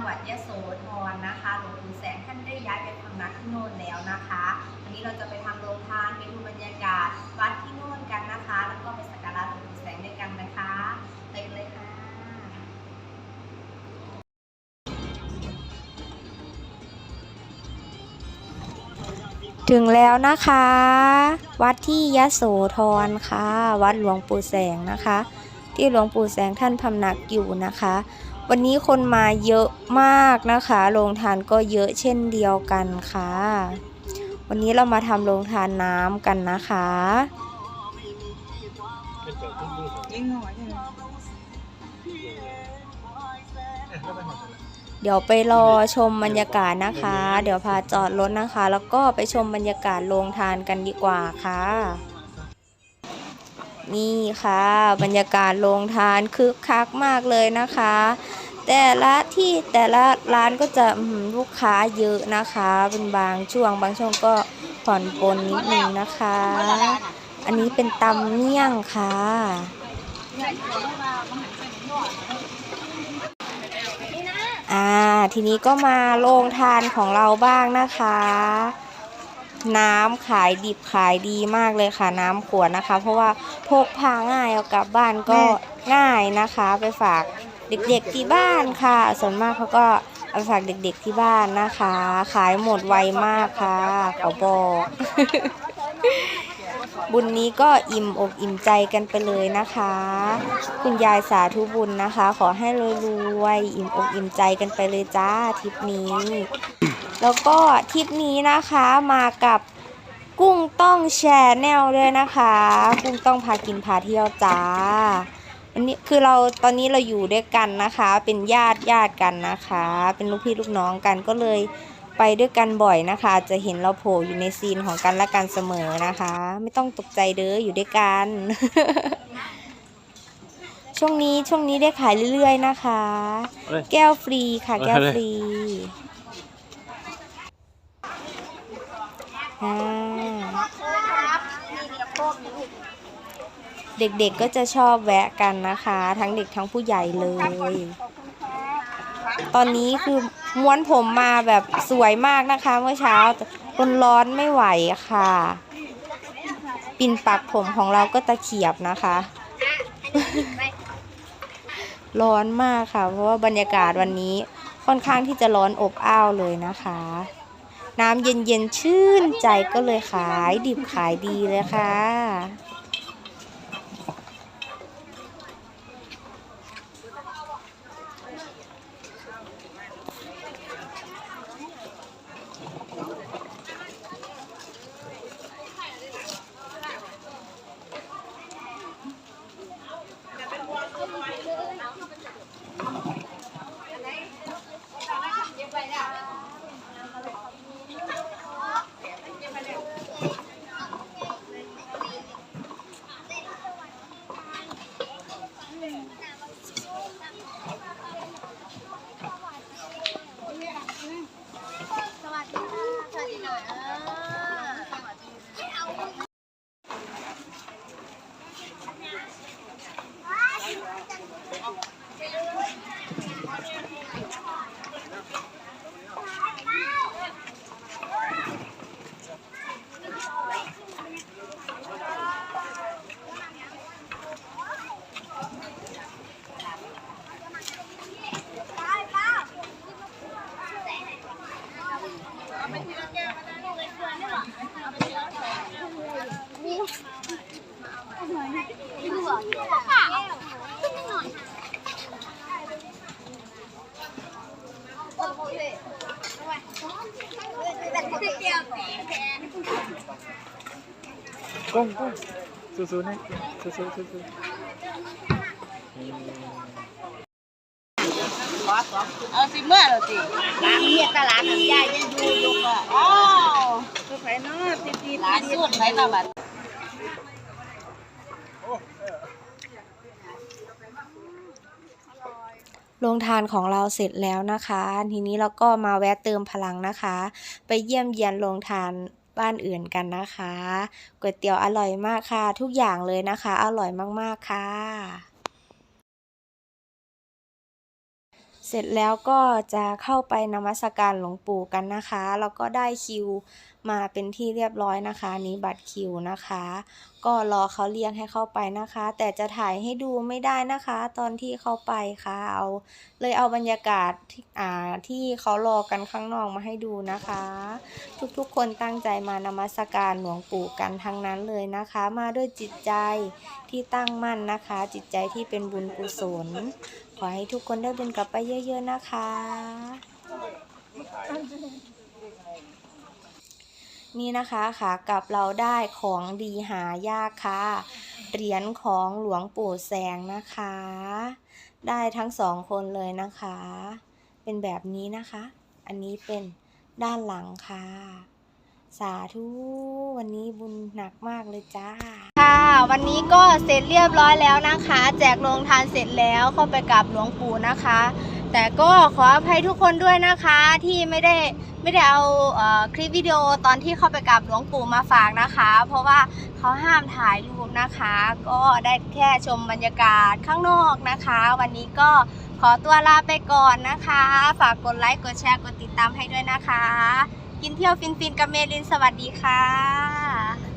จังหวัดยะโสธรนะคะหลวงปู่แสงท่านได้ย้ายไปพำนักที่โน่นแล้วนะคะวันนี้เราจะไปทำโรงทานไปดูบรรยากาศวัดที่โน่นกันนะคะ แล้วก็ไปสักการะหลวงปู่แสงด้วยกันนะคะไปกันเลยค่ะถึงแล้วนะคะ วัดที่ยะโสธรค่ะ วัดหลวงปู่แสงนะคะ ที่หลวงปู่แสงท่านพำนักอยู่นะคะ วันนี้คนมาเยอะมากนะคะ โรงทานก็เยอะเช่นเดียวกันค่ะ วันนี้เรามาทำโรงทานน้ำกันนะคะยิ่งน้อยเดี๋ยวไปรอชมบรรยากาศนะคะ เดี๋ยวพาจอดรถนะคะ แล้วก็ไปชมบรรยากาศโรงทานกันดีกว่าค่ะ นี่ค่ะ บรรยากาศโรงทานคึกคักมากเลยนะคะ แต่ละที่แต่ละร้านก็จะลูกค้าเยอะนะคะ เป็นบางช่วงบางช่วงก็ผ่อนปลนนิดนึงนะคะ อันนี้เป็นตำเมี่ยงค่ะอ่าทีนี้ก็มาโรงทานของเราบ้างนะคะ น้ำขายดิบขายดีมากเลยค่ะน้ำขวดนะคะ เพราะว่าพกพาง่ายเอากลับบ้านก็ง่ายนะคะ ไปฝาก เด็กๆที่บ้านค่ะ ส่วนมากเขาก็เอาไปฝากเด็กๆที่บ้านนะคะ ขายหมดไวมากค่ะเขาบอก บุญนี้ก็อิ่มอกอิ่มใจกันไปเลยนะคะ คุณยายสาธุบุญนะคะ ขอให้รวยๆอิ่มอกอิ่มใจกันไปเลยจ้าทริปนี้ แล้วก็ทริปนี้นะคะมากับกุ้งต้องแชร์แนลด้วยนะคะ กุ้งต้องพากินพาเที่ยวจ้า อันนี้คือเราตอนนี้เราอยู่ด้วยกันนะคะ เป็นญาติญาติกันนะคะ เป็นลูกพี่ลูกน้องกันก็เลยไปด้วยกันบ่อยนะคะ จะเห็นเราโผล่อยู่ในซีนของกันและกันเสมอนะคะ ไม่ต้องตกใจเด้ออยู่ด้วยกัน ช่วงนี้ช่วงนี้ได้ขายเรื่อย ๆ นะคะ เอ้ยแก้วฟรีค่ะ แก้วฟรีอ่าเด็ก เด็กๆก็จะชอบแวะกันนะคะ ทั้งเด็กทั้งผู้ใหญ่เลย ตอนนี้คือม้วนผมมาแบบสวยมากนะคะ เมื่อเช้าคนร้อนไม่ไหวค่ะ ปิ่นปักผมของเราก็ตะเขียบนะคะ ร้อนมากค่ะ เพราะว่าบรรยากาศวันนี้ค่อนข้างที่จะร้อนอบอ้าวเลยนะคะ น้ำเย็นๆชื่นใจก็เลยขายดิบขายดีเลยค่ะ ก้องก้องสู้ๆนะสู้ๆสู้ๆเอาสิเมื่อเรอติร้านนี้ตลาดน้ำยายังอยู่อยู่ก็อ้าวคือไผเนาะติดติดร้านสุดไหนละบัดโรงทานของเราเสร็จแล้วนะคะ ทีนี้เราก็มาแวะเติมพลังนะคะ ไปเยี่ยมเยียนโรงทาน บ้านอื่นกันนะคะก๋วยเตี๋ยวอร่อยมากค่ะ ทุกอย่างเลยนะคะ อร่อยมากๆค่ะ เสร็จแล้วก็จะเข้าไปนมัสการหลวงปู่กันนะคะ แล้วก็ได้คิวมาเป็นที่เรียบร้อยนะคะนนี้บัตรคิวนะคะ ก็รอเขาเรียกให้เข้าไปนะคะ แต่จะถ่ายให้ดูไม่ได้นะคะ ตอนที่เข้าไปค่ะเอาเลยเอาบรรยากาศที่อ่าที่เขารอกันข้างนอกมาให้ดูนะคะ ทุกๆคนตั้งใจมานมัสการหลวงปู่กันทั้งนั้นเลยนะคะ มาด้วยจิตใจที่ตั้งมั่นนะคะ จิตใจที่เป็นบุญกุศล ขอให้ทุกคนได้บุญกลับไปเยอะๆนะคะ นี่นะคะขากลับเราได้ของดีหายากค่ะ เหรียญของหลวงปู่แสงนะคะ ได้ทั้งสองคนเลยนะคะ เป็นแบบนี้นะคะ อันนี้เป็นด้านหลังค่ะ สาธุ วันนี้บุญหนักมากเลยจ้า วันนี้ก็เสร็จเรียบร้อยแล้วนะคะ แจกโรงทานเสร็จแล้วเข้าไปกับหลวงปู่นะคะ แต่ก็ขออภัยทุกคนด้วยนะคะที่ไม่ได้ไม่ได้เอาเออคลิปวิดีโอตอนที่เข้าไปกับหลวงปู่มาฝากนะคะ เพราะว่าเขาห้ามถ่ายรูปนะคะ ก็ได้แค่ชมบรรยากาศข้างนอกนะคะ วันนี้ก็ขอตัวลาไปก่อนนะคะ ฝากกดไลค์กดแชร์กดติดตามให้ด้วยนะคะ กินเที่ยวฟินๆกับเมลินสวัสดีค่ะ